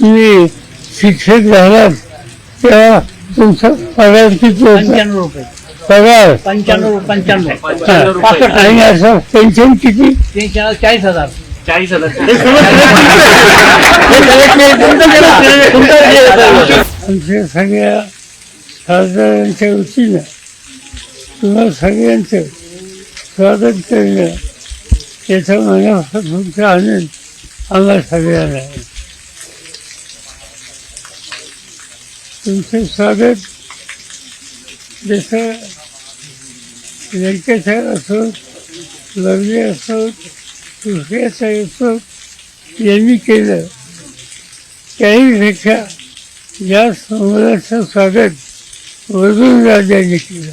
तुम्ही शिक्षक झालात तेव्हा तुमचा पगार किती होता? पंच्याण्णव रुपये. पगार? पंच्याण्णव पंच्याण्णव. हा. आणि असं पेन्शन किती? तीनशे चाळीस हजार. चाळीस हजार. आमच्या सगळ्या खासदारांच्या वतीनं तुम्हा सगळ्यांचं स्वागत करणं याचा मनापासूनचा आनंद आम्हाला सगळ्यांना आहे. तुमचं स्वागत. जसं व्यंकटेश्वर असो लवली असो सुश्रेय असो यांनी केलं. त्याहीपेक्षा या समुद्राचं स्वागत वरून राजाने केलं.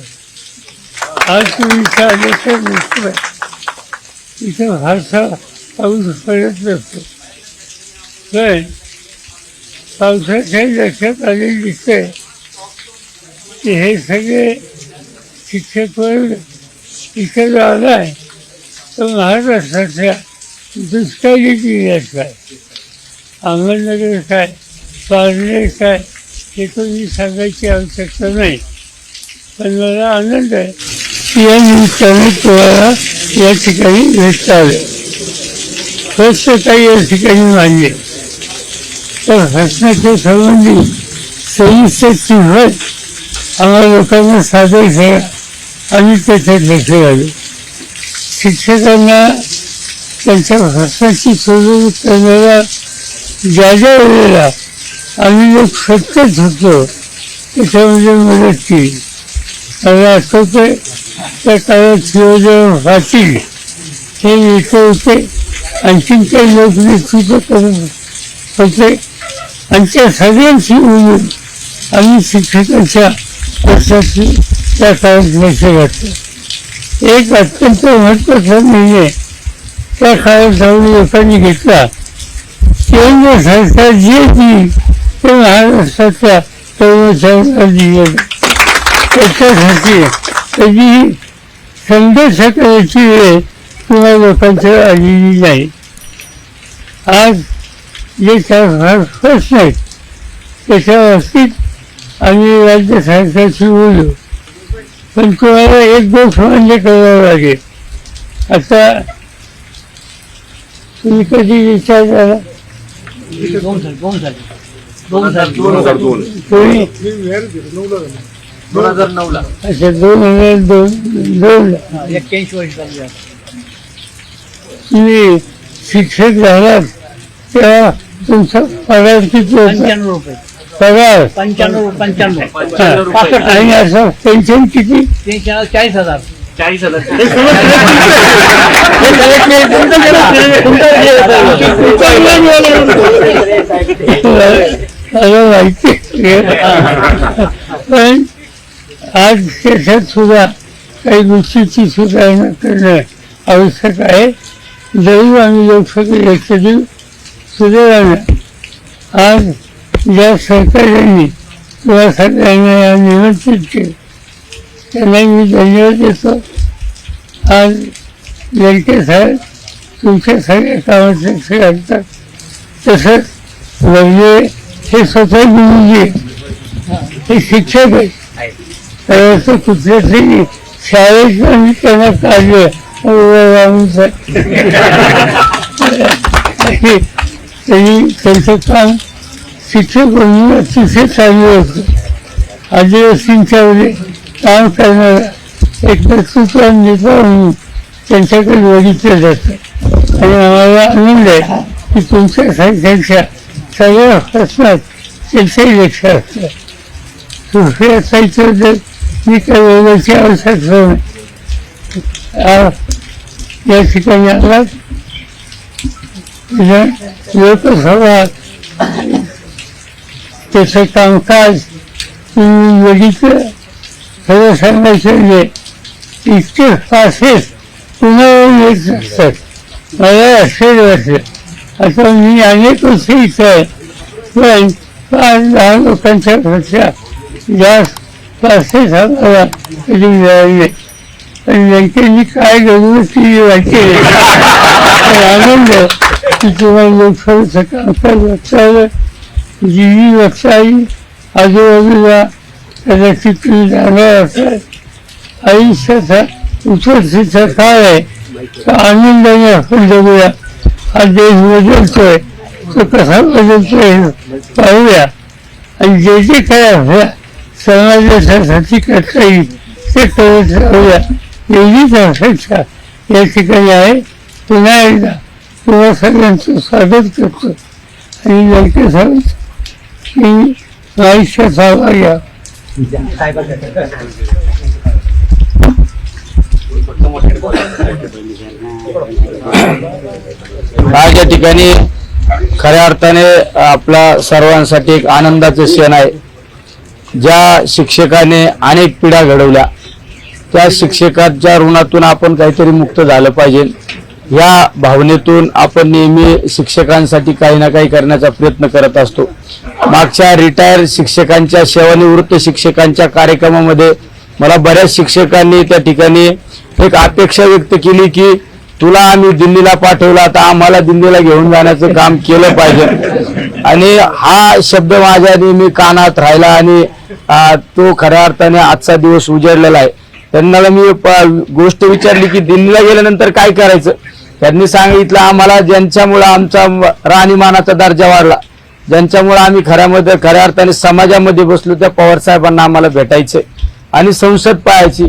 आज तुम्ही इथं आल्याचं इथं फारसा पाऊस पडत नसतो. पण पावसाच्या लक्षात आले दिसतंय की हे सगळे शिक्षक वर्ग इथं जो आलाय. तर महाराष्ट्राच्या दुष्काळी जिल्ह्यात काय? अहमदनगर काय? पारनेर काय? हे तुम्ही सांगायची आवश्यकता नाही. पण मला आनंद आहे की या निमित्ताने तुम्हाला या ठिकाणी भेटता आलं स्वस्त काही या ठिकाणी मानले तर हसण्याच्या संबंधी संयुक्त चिन्ह आम्हाला लोकांना सादर झाला आम्ही त्याच्यात लक्ष घालू शिक्षकांना त्यांच्या भाषणाची सोडवणूक करणारा ज्या ज्या वेळेला आम्ही लोक सत्यच होतो त्याच्यामध्ये मदत केली. मला आठवतं त्या काळात शिवदेव पाटील हे नेते होते. आणखीन काही लोक नेतृत्व करत होते. आणि त्या सगळ्यांची बोलून आम्ही शिक्षकांच्या प्रश्नाची त्या काळात लक्ष घातलं. एक अत्यंत महत्त्वाचा निर्णय त्या काळात जाऊन लोकांनी घेतला. केंद्र सरकार जे देईल ते महाराष्ट्राच्या कर्मचाऱ्यांना दिलं त्याच्यासाठी कधीही संघर्ष करायची वेळ किंवा लोकांच्या आलेली नाही. आज जे चार प्रश्न नाहीत त्याच्या बाबतीत आम्ही राज्य सरकारशी बोलू. पण तुम्हाला एक गोष्ट म्हणजे करावं लागेल. आता तुम्ही कधी विचार झाला दोन साली दोन दोन हजार दोन तुम्ही दोन हजार नऊ अच्छा दोन हजार दोन दोन. एक्क्याऐंशी वर्ष चालू तुम्ही शिक्षक झालात तेव्हा तुमचा? पगार किती होता? पंच्याण्णव रुपये. पगार? पंच्याण्णव पंच्याण्णव. रुपये आणि असं पेन्शन किती? तीनशे चाळीस हजार. चाळीस हजार. मला माहिती पण आज त्याच्यात सुद्धा काही गोष्टीची सुधारणा करणं आवश्यक आहे. जरी आम्ही लोकसभेत लक्ष देऊ सुदैवानं आज ज्या सरकारांनी किंवा सगळ्यांना या निमंत्रित केलं त्यांना मी धन्यवाद देतो. आज लडके साहेब तुमच्या सगळ्या कामाचे लक्ष घालतात. तसंच म्हणजे हे स्वतः गुरुजी हे शिक्षक आहेत त्यावेळेस कुठल्या तरी शाळेत आम्ही त्यांना काढलं त्यांनी त्यांचं काम शिक्षक म्हणून अतिशय चांगलं होतं. आदिवासींच्या मध्ये काम करणारा एक नेतृत्व नेता म्हणून त्यांच्याकडे बघितलं जातं. आणि आम्हाला आनंद आहे की तुमच्या सारख्यांच्या सगळ्या प्रश्नात त्यांचंही लक्ष असतं. सुश्रेयाचं जर मी काही बोलायची आवश्यकता नाही. या ठिकाणी आलात. विधान लोकसभा त्याचं कामकाज तुम्ही बघितलं खरं सांगायचं म्हणजे इतके फासेस पुन्हा येत असतात मला आश्चर्य वाटलं आता मी अनेक वर्ष इथं आहे पण पाच दहा लोकांच्या पेक्षा जास्त फासेस आम्हाला कधी मिळाले पण व्यक्तींनी काय गरज ती आनंद की तुम्हाला लोकसभेचं कामकाज वाचावलं जी जी आजूबाजूला त्याच्या चित्री जाणार असतात आयुष्याचा उत्कर्षीचा काळ आहे. तो आनंदाने आपण जगूया. हा देश बदलतोय. तो कसा बदलतोय पाहूया. आणि जे जे काय आपल्या समाजासाठी करता येईल ते करत राहूया. एवढीच अपेक्षा या ठिकाणी आहे. पुन्हा एकदा किंवा सगळ्यांचं स्वागत करतो. आणि लडके सांगतो की आयुष्य हवा या आज या ठिकाणी खऱ्या अर्थाने आपला सर्वांसाठी एक आनंदाचं क्षण आहे. ज्या शिक्षकाने अनेक पिढ्या घडवल्या त्या शिक्षकाच्या ऋणातून आपण काहीतरी मुक्त झालं पाहिजे. या भावनेतून आपण नेहमी शिक्षकांसाठी काही ना काही करण्याचा प्रयत्न करत असतो. मागच्या रिटायर शिक्षकांच्या सेवानिवृत्त शिक्षकांच्या कार्यक्रमामध्ये मला बऱ्याच शिक्षकांनी त्या ठिकाणी एक अपेक्षा व्यक्त केली की तुला आम्ही दिल्लीला पाठवलं आता आम्हाला दिल्लीला घेऊन जाण्याचं काम केलं पाहिजे. आणि हा शब्द माझ्या नेहमी कानात राहिला आणि तो खऱ्या अर्थाने आजचा दिवस उजळलेला आहे. त्यांना मी प- गोष्ट विचारली की दिल्लीला गेल्यानंतर काय करायचं? त्यांनी सांगितलं आम्हाला ज्यांच्यामुळं आमचा राहणीमानाचा दर्जा वाढला ज्यांच्यामुळे आम्ही खऱ्यामध्ये खऱ्या अर्थाने समाजामध्ये बसलो त्या पवार साहेबांना आम्हाला भेटायचे आणि संसद पाहायची.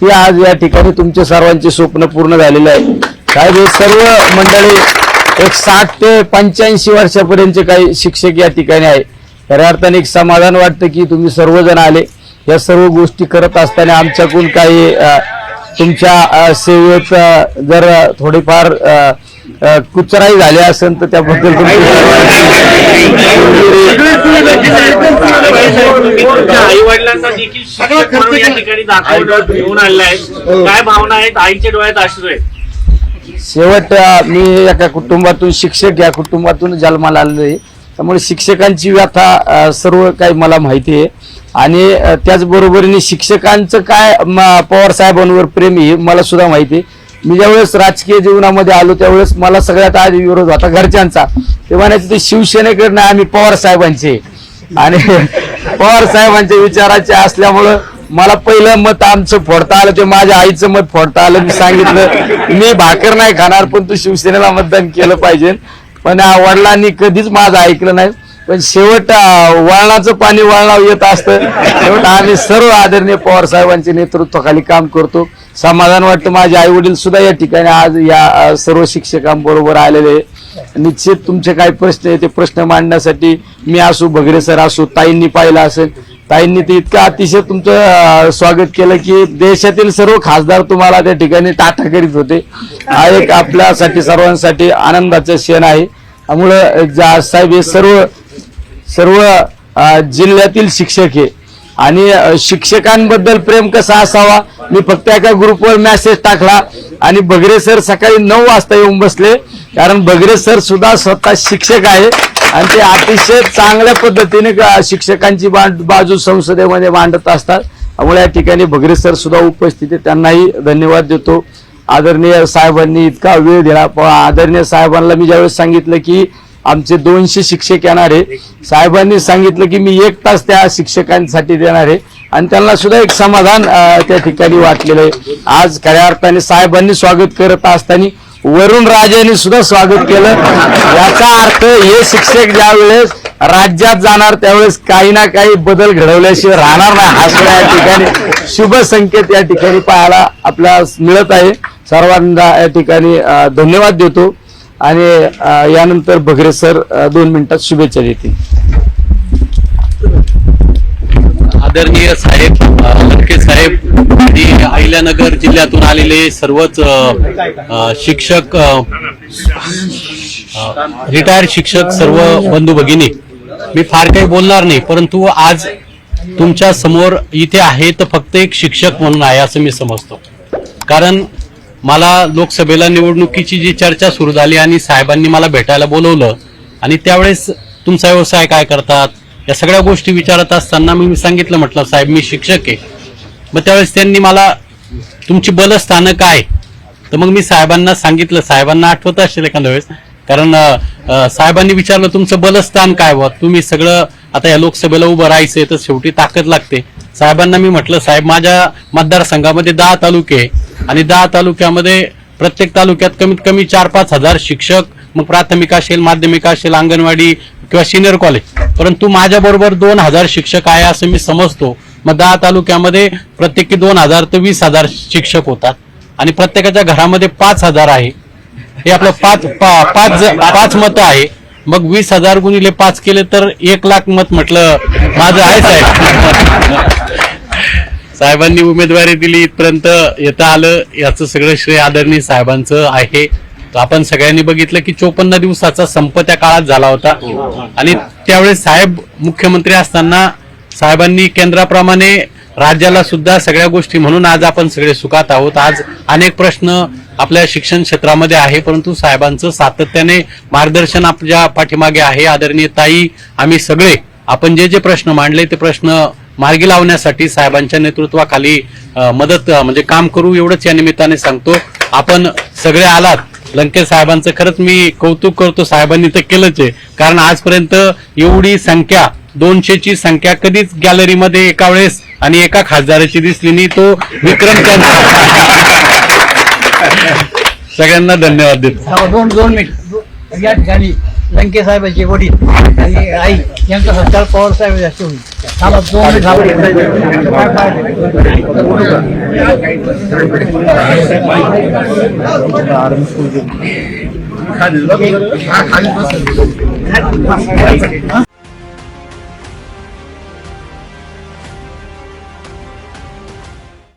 ती आज या ठिकाणी तुमचे सर्वांचे स्वप्न पूर्ण झालेले आहे. साहेब हे सर्व मंडळी एक साठ ते पंच्याऐंशी वर्षापर्यंतचे काही शिक्षक या ठिकाणी आहे खऱ्या अर्थाने एक समाधान वाटतं की तुम्ही सर्वजण आले. या सर्व गोष्टी करत असताना आमच्याकडून काही तुमच्या सेवेत जर थोडीफार कुचराई झाली असेल तर त्याबद्दल आई वडिलांना देखील शिक्षक म्हणून या ठिकाणी दाखवून घेऊन आलेला आहे. काय भावना आहेत? आईच्या डोळ्यात अश्रू आहेत. शेवट मी एका कुटुंबातून शिक्षक या कुटुंबातून जन्माला आलेलो आहे. त्यामुळे शिक्षकांची व्यथा सर्व काही मला माहिती आहे. आणि त्याचबरोबरीने शिक्षकांचं काय पवार साहेबांवर प्रेम आहे हे मला सुद्धा माहिती आहे. मी ज्यावेळेस राजकीय जीवनामध्ये आलो त्यावेळेस मला सगळ्यात आधी विरोध होता घरच्यांचा. ते म्हणायचे ते शिवसेनेकडे नाही आम्ही पवार साहेबांचे. आणि पवार साहेबांच्या विचाराचे असल्यामुळं मला पहिलं मत आमचं फोडता आलं ते माझ्या आईचं मत फोडता आलं. मी सांगितलं मी भाकर नाही खाणार पण तू शिवसेनेला मतदान केलं पाहिजे. पण वडिलांनी कधीच माझं ऐकलं नाही. पण शेवट वळणाचं पाणी वळणावर येत असतं. शेवट आम्ही सर्व आदरणीय पवार साहेबांच्या नेतृत्वाखाली काम करतो. समाधान वाटतं माझे आई वडील सुद्धा या ठिकाणी आज या सर्व शिक्षकांबरोबर आलेले आहे. निश्चित तुमचे काही प्रश्न आहे ते प्रश्न मांडण्यासाठी मी असो भगरे सर असो ताईंनी पाहिलं असेल. ताईंनी ते इतकं अतिशय तुमचं स्वागत केलं की देशातील सर्व खासदार तुम्हाला त्या ठिकाणी टाटा करीत होते. हा एक आपल्यासाठी सर्वांसाठी आनंदाचा क्षण आहे. त्यामुळं जा- साहेब हे सर्व सर्व जिल्ह्यातील शिक्षक आहे. आणि शिक्षकांबद्दल प्रेम कसा असावा? मी फक्त एका ग्रुपवर मेसेज टाकला आणि बगरे सर सकाळी नऊ वाजता येऊन बसले. कारण बगरे सर सुद्धा स्वतः शिक्षक आहे आणि ते अतिशय चांगल्या पद्धतीने शिक्षकांची बाजू संसदेमध्ये मांडत असतात. त्यामुळे या ठिकाणी बगरे सर सुद्धा उपस्थित आहे त्यांनाही धन्यवाद देतो. आदरणीय साहेबांनी इतका वेळ दिला. पण आदरणीय साहेबांना मी ज्यावेळेस सांगितलं की आमचे दोनशे शिक्षक येणार आहे. साहेबांनी सांगितलं की मी एक तास त्या शिक्षकांसाठी देणार आहे. आणि त्यांना सुद्धा एक समाधान त्या ठिकाणी वाटलेलं आहे. आज खऱ्या अर्थाने साहेबांनी स्वागत करत असताना वरुण राजांनी सुद्धा स्वागत केलं. याचा अर्थ हे शिक्षक ज्या वेळेस राज्यात जाणार त्यावेळेस काही ना काही बदल घडवल्याशिवाय राहणार नाही. हा सुद्धा या ठिकाणी शुभ संकेत या ठिकाणी पाहायला आपल्याला मिळत आहे. सर्वांना या ठिकाणी धन्यवाद देतो. आणि यानंतर भगरे सर दोन मिनिटात शुभेच्छा देतील. आदरणीय साहेब अ, लडके साहेब आणि अहिल्यानगर जिल्ह्यातून आलेले सर्वच शिक्षक रिटायर्ड शिक्षक सर्व बंधू भगिनी मी फार काही बोलणार नाही परंतु आज तुमच्यासमोर इथे आहे तर फक्त एक शिक्षक म्हणून आहे असं मी समजतो. कारण मला लोकसभेला निवडणुकीची जी चर्चा सुरू झाली आणि साहेबांनी मला भेटायला बोलवलं आणि त्यावेळेस तुमचा व्यवसाय काय करतात या सगळ्या गोष्टी विचारत असताना मी सांगितलं म्हटलं साहेब मी शिक्षक आहे. मग त्यावेळेस त्यांनी मला तुमची बलस्थानं काय? तर मग मी साहेबांना सांगितलं साहेबांना आठवत असेल एखाद्या वेळेस कारण साहेबांनी विचारलं तुमचं बलस्थान काय व तुम्ही सगळं आता या लोकसभेला उभं राहायचंय तर शेवटी ताकद लागते. साहेबांना मी म्हटलं साहेब माझ्या मतदारसंघामध्ये दहा तालुके आहे आणि दहा तालुक्यामध्ये प्रत्येक तालुक्यात कमीत कमी चार पाच हजार शिक्षक मग प्राथमिक असेल माध्यमिक असेल अंगणवाडी किंवा सिनियर कॉलेज. परंतु माझ्या बरोबर दोन हजार शिक्षक आहे असं मी समजतो. मग दहा तालुक्यामध्ये प्रत्येकी दोन हजार ते वीस हजार शिक्षक होतात आणि प्रत्येकाच्या घरामध्ये पाच हजार आहे. हे आपलं पाच पाच पाच मतं आहे. मग वीस हजार गुणिले पाच केले तर एक लाख मत म्हटलं माझं आहे साहेब. साहेबांनी उमेदवारी दिली इथपर्यंत येता आलं. याचं सगळं श्रेय आदरणीय साहेबांचं आहे. आपण सगळ्यांनी बघितलं की चोपन्न दिवसाचा संप त्या काळात झाला होता. आणि त्यावेळेस साहेब मुख्यमंत्री असताना साहेबांनी केंद्राप्रमाणे राज्याला सुद्धा सगळ्या गोष्टी म्हणून आज आपण सगळे सुखात आहोत. आज अनेक प्रश्न आपल्या शिक्षण क्षेत्रामध्ये आहे परंतु साहेबांचं सातत्याने मार्गदर्शन आपल्या पाठीमागे आहे. आदरणीय ताई आम्ही सगळे आपण जे जे प्रश्न मांडले ते प्रश्न मार्गी लावण्यासाठी साहेबांच्या नेतृत्वाखाली मदत म्हणजे काम करू एवढंच या निमित्ताने सांगतो. आपण सगळे आलात. लंकेश साहेबांचं खरंच मी कौतुक करतो साहेबांनी तर केलंच आहे. कारण आजपर्यंत एवढी संख्या दोनशेची संख्या कधीच गॅलरीमध्ये एका वेळेस आणि एका खासदाराची दिसली नाही तो विक्रम त्यांचा सगळ्यांना धन्यवाद देतो. दोन दोन मिनिट. या ठिकाणी लंके साहेबांचे वडील आणि आई यांचा सत्कार पवार साहेब जास्त होईल. थांबा दोन मिनिट